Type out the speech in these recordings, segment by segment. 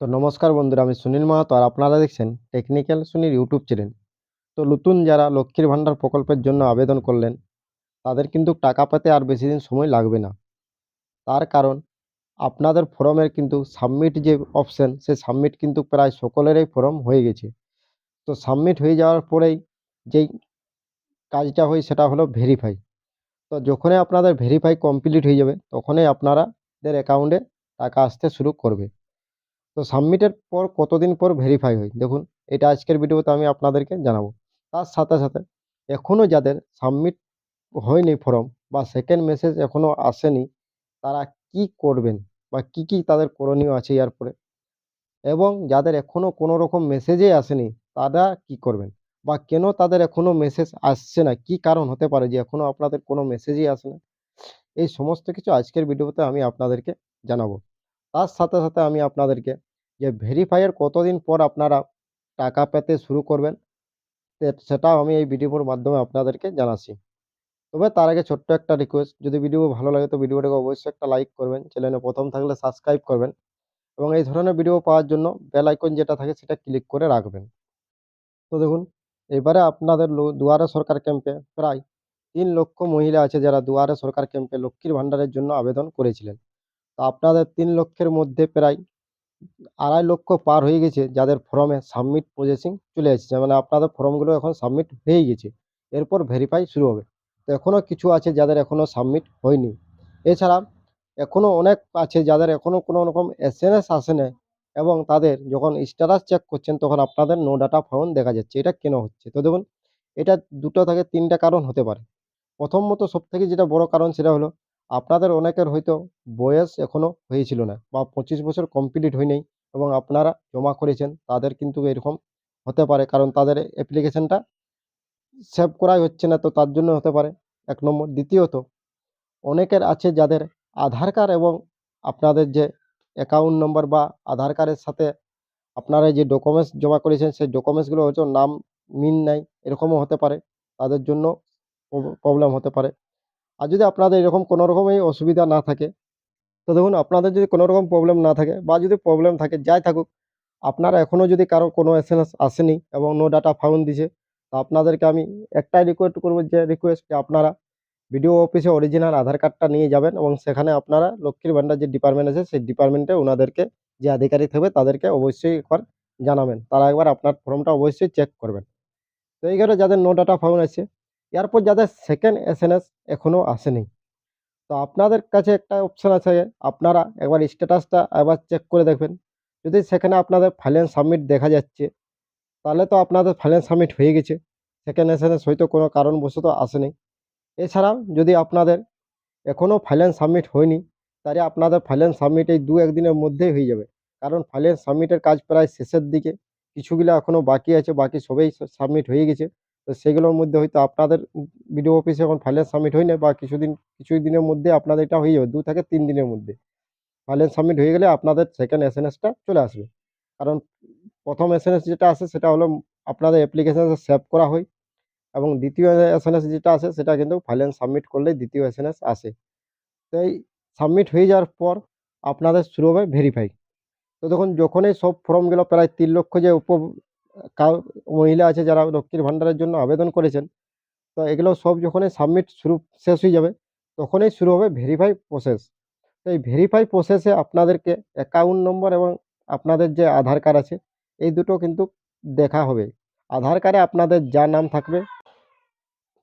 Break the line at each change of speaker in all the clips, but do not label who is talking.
তো নমস্কার বন্ধুরা, আমি সুনীল মাহাতো আর আপনারা দেখছেন টেকনিক্যাল সুনীল ইউটিউব চ্যানেল। তো নতুন যারা লক্ষ্মীর ভাণ্ডার প্রকল্পের জন্য আবেদন করলেন, তাদের কিন্তু টাকা পেতে আর বেশি দিন সময় লাগবে না। তার কারণ, আপনাদের ফর্মের কিন্তু সাবমিট যে অপশান, সে সাবমিট কিন্তু প্রায় সকলেরই ফর্ম হয়ে গেছে। তো সাবমিট হয়ে যাওয়ার পরেই যেই কাজটা হয়, সেটা হলো ভেরিফাই তো যখনই আপনাদের ভেরিফাই কমপ্লিট হয়ে যাবে, তখনই আপনারাদের অ্যাকাউন্টে টাকা আসতে শুরু করবে। তো সাবমিটের পর কতদিন পর ভেরিফাই হয়? দেখুন, এটা আজকের ভিডিওতে আমি আপনাদেরকে জানাব। তার সাথে সাথে এখনও যাদের সাবমিট হয়নি ফর্ম বা সেকেন্ড মেসেজ এখনও আসেনি, তারা কি করবেন বা কি কি তাদের করণীয় আছে ইয়ার পরে এবং যাদের এখনও কোনো রকম মেসেজই আসেনি, তারা কি করবেন? বা কেন তাদের এখনও মেসেজ আসছে না? কি কারণ হতে পারে যে এখনও আপনাদের কোনো মেসেজই আসে না? এই সমস্ত কিছু আজকের ভিডিওতে আমি আপনাদেরকে জানাব। তার সাথে সাথে আমি আপনাদেরকে যে ভেরিফাইয়ের কতদিন পর আপনারা টাকা পেতে শুরু করবেন সেটাও আমি এই ভিডিওর মাধ্যমে আপনাদেরকে জানাচ্ছি। তবে তার আগে ছোট্ট একটা রিকোয়েস্ট যদি ভিডিও ভালো লাগে তো ভিডিওটাকে অবশ্যই একটা লাইক করবেন চ্যানেলে প্রথম থাকলে সাবস্ক্রাইব করবেন এবং এই ধরনের ভিডিও পাওয়ার জন্য বেল আইকন যেটা থাকে সেটা ক্লিক করে রাখবেন। তো দেখুন, এবারে আপনাদের দুয়ারে সরকার ক্যাম্পে প্রায় তিন লক্ষ মহিলা আছে যারা দুয়ারে সরকার ক্যাম্পে লক্ষ্মীর ভাণ্ডারের জন্য আবেদন করেছিলেন। তো আপনাদের তিন লক্ষের মধ্যে প্রায় আড়াই লক্ষ পার হয়ে গেছে যাদের ফর্মে সাবমিট প্রসেসিং চলে এসেছে মানে আপনাদের ফর্মগুলো এখন সাবমিট হয়ে গেছে। এরপর ভেরিফাই শুরু হবে। তো এখনও কিছু আছে যাদের এখনও সাবমিট হয়নি। এছাড়া এখনও অনেক আছে যাদের এখনও কোনো রকম এস এম এস আসে না এবং তাদের যখন স্ট্যাটাস চেক করছেন তখন আপনাদের নো ডাটা ফাউন্ড দেখা যাচ্ছে। এটা কেন হচ্ছে? তো দেখুন, এটা দুটো থেকে তিনটা কারণ হতে পারে। প্রথমত সবথেকে যেটা বড় কারণ সেটা হলো আপনাদের অনেকের হয়তো বয়স এখনও হয়েছিল না বা পঁচিশ বছর কমপ্লিট হয়নি এবং আপনারা জমা করেছেন, তাদের কিন্তু এরকম হতে পারে কারণ তাদের অ্যাপ্লিকেশনটা সেভ করাই হচ্ছে না, তো তার জন্য হতে পারে। এক নম্বর। দ্বিতীয়ত, অনেকের আছে যাদের আধার কার্ড এবং আপনাদের যে অ্যাকাউন্ট নম্বর বা আধার কার্ডের সাথে আপনারা যে ডকুমেন্টস জমা করেছেন, সেই ডকুমেন্টসগুলো হয়তো নাম মিল নাই, এরকমও হতে পারে। তাদের জন্য প্রবলেম হতে পারে। আর যদি আপনাদের এরকম কোনো রকমই অসুবিধা না থাকে, তো দেখুন আপনাদের যদি কোনো রকম প্রবলেম না থাকে বা যদি প্রবলেম থাকে, যাই থাকুক, আপনারা এখনও যদি কারও কোনো এস এম এস আসেনি এবং নো ডাটা ফাউন্ড দিছে, তো আপনাদেরকে আমি একটাই রিকোয়েস্ট করব যে রিকোয়েস্ট যে আপনারা বিডিও অফিসে অরিজিনাল আধার কার্ডটা নিয়ে যাবেন এবং সেখানে আপনারা লক্ষ্মীর ভাণ্ডার যে ডিপার্টমেন্ট আছে, সেই ডিপার্টমেন্টে ওনাদেরকে যে আধিকারিক হবে তাদেরকে অবশ্যই একবার জানাবেন। তারা একবার আপনার ফর্মটা অবশ্যই চেক করবেন। তো এইখানে যাদের নো ডাটা ফাউন্ড আছে এরপর যাদের সেকেন্ড এস এন এস এখনও আসেনি। তো আপনাদের কাছে একটা অপশান আছে, আপনারা একবার স্ট্যাটাসটা একবার চেক করে দেখবেন। যদি সেখানে আপনাদের ফাইন্যান্স সাবমিট দেখা যাচ্ছে, তাহলে তো আপনাদের ফাইন্যান্স সাবমিট হয়ে গেছে। সেকেন্ড এস এন এস হয়তো কোনো কারণবশত আসেনি। এছাড়াও যদি আপনাদের এখনও ফাইন্যান্স সাবমিট হয়নি, তাহলে আপনাদের ফাইন্যান্স সাবমিট এই দু একদিনের মধ্যেই হয়ে যাবে। কারণ ফাইন্যান্স সাবমিটের কাজ প্রায় শেষের দিকে, কিছুগুলো এখনও বাকি আছে, বাকি সবই সাবমিট হয়ে গেছে। তো সেগুলোর মধ্যে হয়তো আপনাদের বিডিও অফিসে এখন ফাইন্যান্স সাবমিট হয়নি বা কিছুদিন কিছু দিনের মধ্যে আপনাদের এটা হয়ে যাবে, দু থেকে তিন দিনের মধ্যে। ফাইলেন্স সাবমিট হয়ে গেলে আপনাদের সেকেন্ড এস এসটা চলে আসবে। কারণ প্রথম এস যেটা আসে সেটা হলো আপনাদের অ্যাপ্লিকেশান সেভ করা হয় এবং দ্বিতীয় এস যেটা আসে সেটা কিন্তু ফাইন্যান্স সাবমিট করলেই দ্বিতীয় এস আসে। তো এই সাবমিট হয়ে যাওয়ার পর আপনাদের শুরু হবে ভেরিফাই তো দেখুন, যখনই সব ফর্মগুলো প্রায় তিন লক্ষ যে উপ মহিলা আছে যারা লক্ষ্মীর ভাণ্ডারের জন্য আবেদন করেছেন, তো এগুলো সব যখনই সাবমিট শুরু, শেষ হয়ে যাবে, তখনই শুরু হবে ভেরিফাই প্রসেস তো এই ভেরিফাই প্রসেসে আপনাদেরকে অ্যাকাউন্ট নম্বর এবং আপনাদের যে আধার কার্ড আছে, এই দুটো কিন্তু দেখা হবে। আধার কার্ডে আপনাদের যা নাম থাকবে,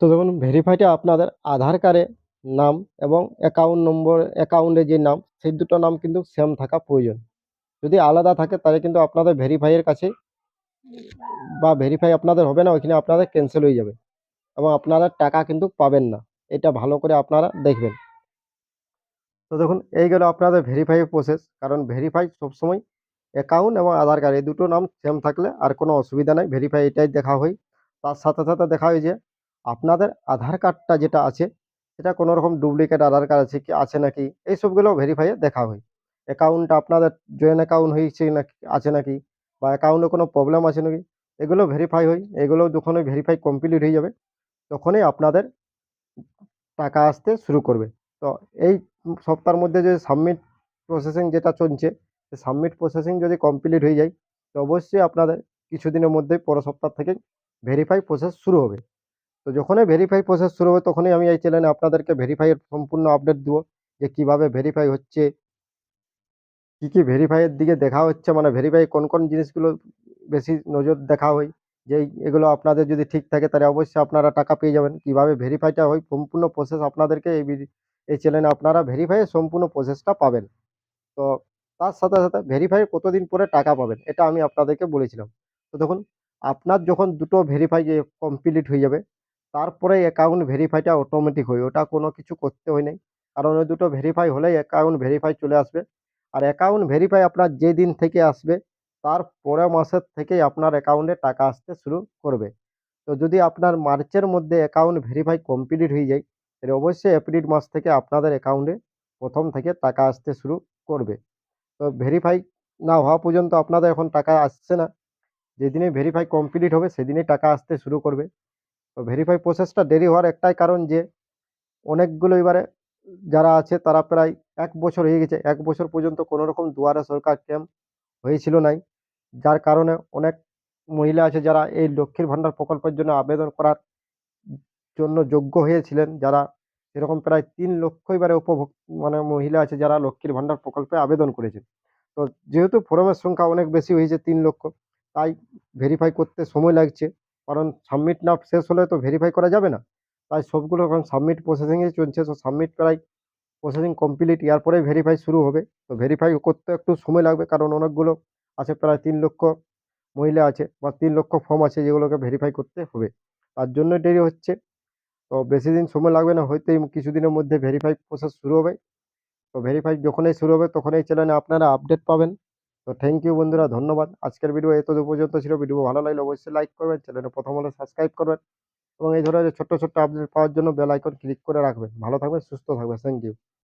তো দেখুন ভেরিফাইটা আপনাদের আধার কার্ডে নাম এবং অ্যাকাউন্ট নম্বর অ্যাকাউন্টে যে নাম, সেই দুটো নাম কিন্তু সেম থাকা প্রয়োজন। যদি আলাদা থাকে তাহলে কিন্তু আপনাদের ভেরিফাইয়ের কাছে বা ভেরিফাই আপনাদের হবে না, ওইখানে আপনাদের ক্যান্সেল হয়ে যাবে। এবং আপনারা টাকা কিন্তু পাবেন না। এটা ভালো করে আপনারা দেখবেন। তো দেখুন, এই গেল আপনাদের ভেরিফাই প্রসেস কারণ ভেরিফাই সবসময় অ্যাকাউন্ট এবং আধার কার্ড এই দুটো নাম সেম থাকলে আর কোনো অসুবিধা নাই। ভেরিফাই এটাই দেখা হয়। তার সাথে সাথে দেখা হয় যে, আপনাদের আধার কার্ডটা যেটা আছে, সেটা কোনো রকম ডুপ্লিকেট আধার কার্ড আছে কি, আছে নাকি? এই সবগুলো ভেরিফাইয়ে দেখা হয়। অ্যাকাউন্টটা আপনাদের জয়েন্ট অ্যাকাউন্ট হয়েছে নাকি, আছে নাকি? বা অ্যাকাউন্টে কোনো প্রবলেম আছে নাকি? এগুলো ভেরিফাই হয়, এগুলো যখন ওই ভেরিফাই কমপ্লিট হয়ে যাবে, তখনই আপনাদের টাকা আসতে শুরু করবে। তো এই সপ্তাহের মধ্যে যে সাবমিট প্রসেসিং যেটা চলছে সাবমিট প্রসেসিং যদি কমপ্লিট হয়ে যায়, তো অবশ্যই আপনাদের কিছুদিনের মধ্যে পরের সপ্তাহ থেকে ভেরিফাই প্রসেস শুরু হবে। তো যখনই ভেরিফাই প্রসেস শুরু হবে, তখনই আমি এই চ্যানেলে আপনাদেরকে ভেরিফাইয়ের সম্পূর্ণ আপডেট দেবো যে কীভাবে ভেরিফাই হচ্ছে কি কি ভেরিফাইয়ের দিকে দেখা হচ্ছে? মানে ভেরিফাই কোন কোন জিনিসগুলো বেশি নজর দেখা হয়? যে এগুলো আপনাদের যদি ঠিক থাকে, তাহলে অবশ্যই আপনারা টাকা পেয়ে যাবেন। কীভাবে ভেরিফাইটা হয়? সম্পূর্ণ প্রসেস আপনাদেরকে এই এই চ্যানেলে আপনারা ভেরিফাইয়ের সম্পূর্ণ প্রসেসটা পাবেন। তো তার সাথে সাথে ভেরিফাই কতদিন পরে টাকা পাবেন? এটা আমি আপনাদেরকে বলেছিলাম। তো দেখুন, আপনার যখন দুটো ভেরিফাই কমপ্লিট হয়ে যাবে, তারপরে অ্যাকাউন্ট ভেরিফাইটা অটোমেটিক হয়। ওটা কোনো কিছু করতে হয় নাই। কারণ ওই দুটো ভেরিফাই হলেই অ্যাকাউন্ট ভেরিফাই চলে আসবে। আর অ্যাকাউন্ট ভেরিফাই আপনার যে দিন থেকে আসবে, তার পরের মাসের থেকেই আপনার অ্যাকাউন্টে টাকা আসতে শুরু করবে। তো যদি আপনার মার্চের মধ্যে অ্যাকাউন্ট ভেরিফাই কমপ্লিট হয়ে যায়, তাহলে অবশ্যই এপ্রিল মাস থেকে আপনাদের অ্যাকাউন্টে প্রথম থেকে টাকা আসতে শুরু করবে। তো ভেরিফাই না হওয়া পর্যন্ত আপনাদের এখন টাকা আসছে না। যেদিনে ভেরিফাই কমপ্লিট হবে, সেদিনেই টাকা আসতে শুরু করবে। তো ভেরিফাই প্রসেসটা দেরি হওয়ার একটাই কারণ যে, অনেকগুলো এবারে যারা আছে, তারা প্রায় এক বছর হয়ে গেছে, এক বছর পর্যন্ত কোনো রকম দুয়ারে সরকার ক্যাম্প হয়েছিল নাই। যার কারণে অনেক মহিলা আছে যারা এই লক্ষ্মীর ভাণ্ডার প্রকল্পের জন্য আবেদন করার জন্য যোগ্য হয়েছিলেন, যারা এরকম প্রায় তিন লক্ষ এবারে উপভোগ মানে মহিলা আছে যারা লক্ষ্মীর ভাণ্ডার প্রকল্পে আবেদন করেছেন। তো যেহেতু ফর্মের সংখ্যা অনেক বেশি হয়েছে, তিন লক্ষ, তাই ভেরিফাই করতে সময় লাগছে, কারণ সাবমিট না শেষ হলে তো ভেরিফাই করা যাবে না। তাই সবগুলো এখন সাবমিট প্রসেসিংয়ে চলছে, তো সাবমিট প্রায় প্রসেসিং কমপ্লিট ইয়ার পরে ভেরিফাই শুরু হবে। তো ভেরিফাই করতে একটু সময় লাগবে কারণ অনেকগুলো আছে, প্রায় তিন লক্ষ মহিলা আছে বা তিন লক্ষ ফর্ম আছে যেগুলোকে ভেরিফাই করতে হবে। তার জন্য দেরি হচ্ছে। তো বেশি দিন সময় লাগবে না, হয়তো কিছুদিনের মধ্যে ভেরিফাই প্রসেস শুরু হবে। তো ভেরিফাই যখনই শুরু হবে তখন এই চ্যানেলে আপনারা আপডেট পাবেন। তো থ্যাংক ইউ বন্ধুরা, ধন্যবাদ। আজকের ভিডিও এত পর্যন্ত ছিল। ভিডিও ভালো লাগলে অবশ্যই লাইক করবেন চ্যানেলে প্রথম হলে সাবস্ক্রাইব করবেন। এবং এই ধরনের ছোট্ট ছোট্ট আপডেট পাওয়ার জন্য বেল আইকন ক্লিক করে রাখবেন। ভালো থাকবেন, সুস্থ থাকবেন। Thank you